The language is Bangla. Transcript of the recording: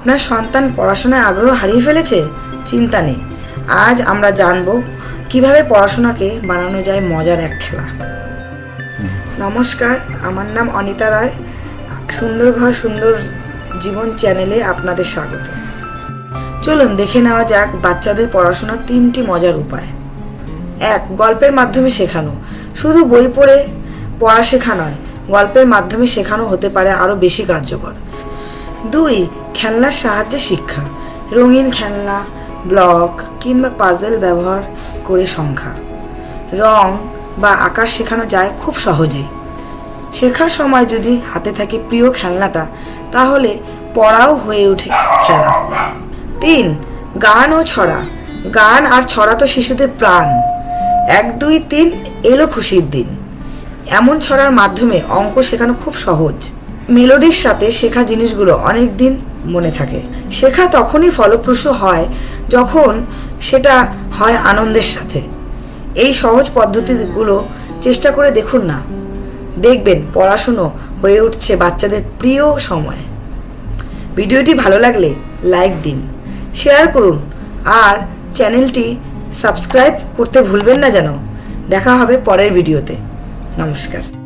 আপনার সন্তান পড়াশোনায় আগ্রহ হারিয়ে ফেলেছে? চিন্তা নেই। আজ আমরা জানব কীভাবে পড়াশোনাকে বানানো যায় মজার এক খেলা। নমস্কার, আমার নাম অনিতা রায়। সুন্দর ঘর, সুন্দর জীবন চ্যানেলে আপনাদের স্বাগত। চলুন দেখে নেওয়া যাক বাচ্চাদের পড়াশোনার তিনটি মজার উপায়। এক, গল্পের মাধ্যমে শেখানো। শুধু বই পড়ে পড়া শেখা নয়, গল্পের মাধ্যমে শেখানো হতে পারে আরও বেশি কার্যকর। দুই, খেলনার সাহায্যে শিক্ষা। রঙিন খেলনা, ব্লক কিংবা পাজেল ব্যবহার করে সংখ্যা। রং বা আকার শেখানো যায় খুব সহজেই। শেখার সময় যদি হাতে থাকে প্রিয় খেলনাটা, তাহলে পড়াও হয়ে ওঠে খেলা। তিন, গান ও ছড়া। গান আর ছড়া তো শিশুদের প্রাণ। এক, দুই, তিন, এলো খুশির দিন। এমন ছড়ার মাধ্যমে অঙ্ক শেখানো খুব সহজ। মেলোডির সাথে শেখা জিনিসগুলো অনেক দিন মনে থাকে। শেখা তখনই ফলপ্রসূ হয় যখন সেটা হয় আনন্দের সাথে। এই সহজ পদ্ধতিগুলো চেষ্টা করে দেখুন না। দেখবেন পড়াশুনো হয়ে উঠছে বাচ্চাদের প্রিয় সময়। ভিডিওটি ভালো লাগলে লাইক দিন, শেয়ার করুন আর চ্যানেলটি সাবস্ক্রাইব করতে ভুলবেন না যেন। দেখা হবে পরের ভিডিওতে। নমস্কার।